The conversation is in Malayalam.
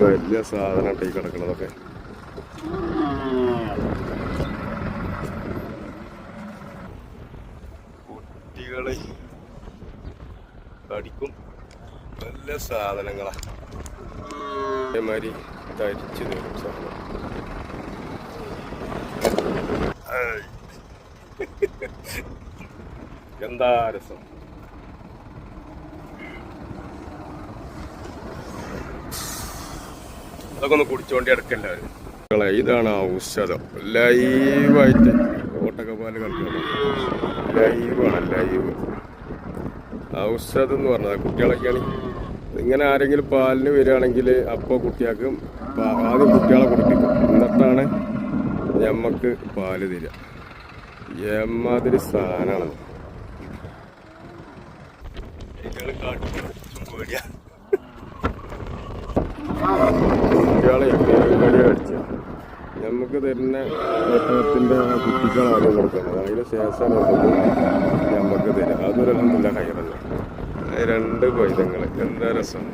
വലിയ സാധനം ഈ കിടക്കണതൊക്കെ. കുട്ടികളെ കടിക്കും. നല്ല സാധനങ്ങളാ. അതേമാതിരി തരിച്ചു തരും സാധനം. എന്താ രസം? അതൊക്കെ ഒന്ന് കുടിച്ചോണ്ടി ഇടക്കല്ലാവരും മക്കളെ, ഇതാണ് ഔഷധം. ലൈവായിട്ട് ഓട്ടക്കപ്പാൽ കളിക്കണം. ലൈവാണ് ലൈവ്. ഔഷധം എന്ന് പറഞ്ഞത് കുട്ടികളൊക്കെയാണ്. ഇങ്ങനെ ആരെങ്കിലും പാലിന് വരികയാണെങ്കിൽ അപ്പോൾ കുട്ടികൾക്ക് പാ- ആദ്യം കുട്ടികളെ കുടിപ്പിക്കും. എന്നിട്ടാണ് ഞമ്മക്ക് പാൽ തരിക. എമ്മാതിരി സാധനമാണ് നമുക്ക് തരുന്ന ഒട്ടകത്തിന്റെ കുട്ടികളാണ് കൊടുക്കുന്നത് അതിന് ശേഷം നമുക്ക് തരാം അതൊരു നല്ല കയറല്ല രണ്ട് പൈതങ്ങൾ. എന്താ രസം?